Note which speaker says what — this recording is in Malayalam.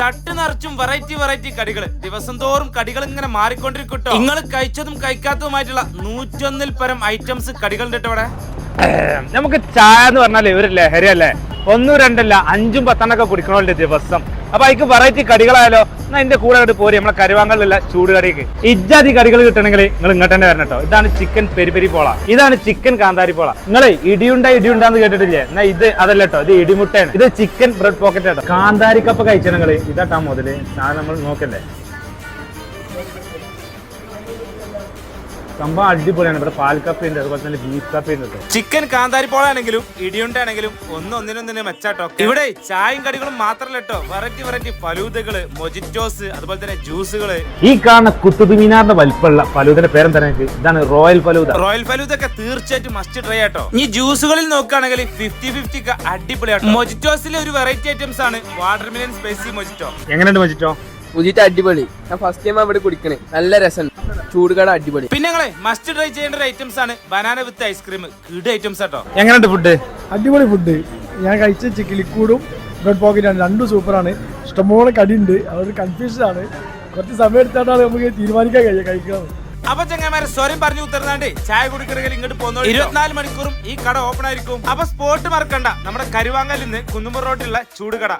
Speaker 1: തട്ട് നിറച്ചും വെറൈറ്റി വെറൈറ്റി കടികൾ ദിവസം തോറും കടികൾ ഇങ്ങനെ മാറിക്കൊണ്ടിരിക്കട്ടോ നിങ്ങൾ കഴിച്ചതും കഴിക്കാത്തതുമായിട്ടുള്ള നൂറ്റൊന്നിൽ പരം ഐറ്റംസ് കടികളുണ്ട് ട്ടോ ഇവിടെ.
Speaker 2: നമുക്ക് ചായ എന്ന് പറഞ്ഞാലേ ഒരു ലഹരിയല്ലേ ഒന്നും രണ്ടല്ല അഞ്ചും പത്തെണ്ണൊക്കെ കുടിക്കണമല്ലോ ദിവസം. അപ്പൊ അതിക്ക് വെറൈറ്റി കടികളായാലോ എന്നാ എന്റെ കൂടെ അങ്ങോട്ട് പോരി. നമ്മളെ കരുവാങ്കലിലുള്ള ചൂട് കടിക്ക്. ഇജ്ജാതി കടികൾ കിട്ടണമെങ്കിൽ നിങ്ങൾ ഇങ്ങോട്ട് തന്നെ വരണം കേട്ടോ ഇതാണ് ചിക്കൻ പെരിപെരി പോള ഇതാണ് ചിക്കൻ കാന്താരി പോള നിങ്ങൾ ഇടിയുണ്ട ഇടിയുണ്ടാന്ന് കേട്ടിട്ടില്ലേ? എന്നാ ഇത് അതല്ല കേട്ടോ ഇത് ഇടിമുട്ടയാണ്. ഇത് ചിക്കൻ ബ്രെഡ് പോക്കറ്റ് കേട്ടോ കാന്താരിക്കപ്പ കഴിച്ചാൽ നിങ്ങൾ ഇതാട്ടാ മുതൽ. സാധനം നമ്മൾ നോക്കല്ലേ സംഭവം അടിപൊളിയാണ്. ഇവിടെ പാൽ കപ്പ ഉണ്ട് അതുപോലെ തന്നെ ബീഫ് കപ്പ ഉണ്ട് കേട്ടോ
Speaker 1: ചിക്കൻ കാന്താരിപ്പോളാണെങ്കിലും ഇടിയുണ്ടാണെങ്കിലും ഒന്ന് ഒന്നിനൊന്നിനെ മെച്ചാട്ടോ. ഇവിടെ ചായയും കടികളും മാത്രമല്ല കേട്ടോ വെറൈറ്റി വെറൈറ്റി ഫലൂദകൾ മൊജിറ്റോസ് അതുപോലെ തന്നെ ജ്യൂസുകൾ.
Speaker 2: ഈ കാണുന്ന കുത്തുബ് മീനാറിന്റെ വലിപ്പമുള്ള ഫലൂദിന്റെ പേരെന്താ എനിക്ക് ഇതാണ് റോയൽ ഫലൂദ.
Speaker 1: റോയൽ ഫലൂദ ഒക്കെ തീർച്ചയായിട്ടും മസ്റ്റ് ട്രൈ ആട്ടോ ഈ ജ്യൂസുകളിൽ നോക്കുകയാണെങ്കിൽ ഫിഫ്റ്റി ഫിഫ്റ്റി ഒക്കെ അടിപൊളിയാണ് മൊജിറ്റോസിലെ ഒരു വെറൈറ്റി ഐറ്റംസ് ആണ് വാട്ടർ മിലൻ സ്പൈസി മൊജിറ്റോ
Speaker 2: എങ്ങനെയുണ്ട് മൊജിറ്റോ?
Speaker 3: പുതിയിട്ട് അടിപൊളി. ഞാൻ ഫസ്റ്റ് ടൈം അവിടെ കുടിക്കണേ. നല്ല രസം ചൂടുകട അടിപൊളി.
Speaker 1: പിന്നെ ഞങ്ങളെ മസ്റ്റ് ട്രൈ ചെയ്യേണ്ട ഒരു ഐറ്റംസ് ആണ് banana with ice cream kid items ആട്ടോ.
Speaker 2: എങ്ങനെയുണ്ട് ഫുഡ്
Speaker 4: അടിപൊളി ഫുഡ് ഞാൻ കഴിച്ച കിളിക്കൂടും ബ്രെഡ് പോക്കറ്റ് ആണ് രണ്ടും സൂപ്പറാണ് ഇഷ്ടംപോലെ കടിയുണ്ട്. അതൊരു കൺഫ്യൂഷൻ ആണ്. കുറച്ച് സമയം എടുത്താണ് നമുക്ക് തീരുമാനിക്കാൻ കഴിയുക കഴിക്കാൻ
Speaker 1: അപ്പൊ ചങ്ങന്മാരെ സ്വരം പറഞ്ഞു ഉത്തരനാണ്ട് ചായ കുടിക്കണമെങ്കിൽ ഇങ്ങോട്ട് പോകുന്നു ഇരുപത്തിനാല് മണിക്കൂറും ഈ കട ഓപ്പൺ ആയിരിക്കും. അപ്പൊ സ്പോട്ട് മറക്കണ്ട. നമ്മുടെ കരുവാങ്കലിൽ നിന്ന് റോഡിലുള്ള ചൂടുകട.